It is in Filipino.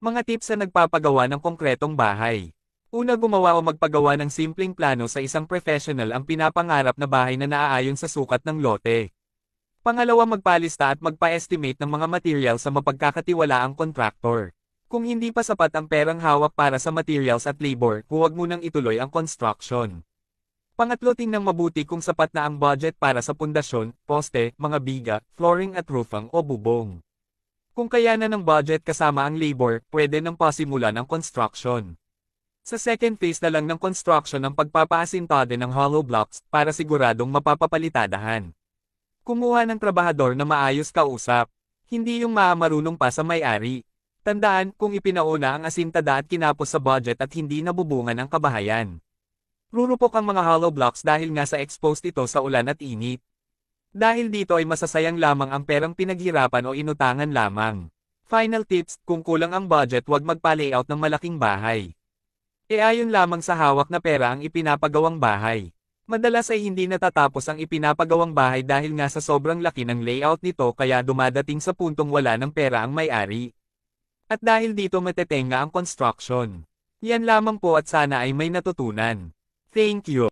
Mga tips sa nagpapagawa ng konkretong bahay. Una gumawa o magpagawa ng simpleng plano sa isang professional ang pinapangarap na bahay na naaayon sa sukat ng lote. Pangalawa magpalista at magpa-estimate ng mga material sa mapagkakatiwalaang kontraktor. Kung hindi pa sapat ang perang hawak para sa materials at labor, huwag munang ituloy ang construction. Pangatlo tingnan mabuti kung sapat na ang budget para sa pundasyon, poste, mga biga, flooring at roofing o bubong. Kung kaya na ng budget kasama ang labor, pwede nang pasimulan ang construction. Sa second phase na lang ng construction ang pagpapaasintade ng hollow blocks para siguradong mapapalitadahan. Kumuha ng trabahador na maayos kausap, hindi yung maamarunong pa sa may-ari. Tandaan kung ipinauna ang asintada at kinapos sa budget at hindi nabubungan ang kabahayan. Rurupok ang mga hollow blocks dahil nga sa exposed ito sa ulan at init. Dahil dito ay masasayang lamang ang perang pinaghirapan o inutangan lamang. Final tips, kung kulang ang budget wag magpa-layout ng malaking bahay. E ayon lamang sa hawak na pera ang ipinapagawang bahay. Madalas ay hindi natatapos ang ipinapagawang bahay dahil nga sa sobrang laki ng layout nito kaya dumadating sa puntong wala ng pera ang may-ari. At dahil dito matetenga ang construction. Yan lamang po at sana ay may natutunan. Thank you.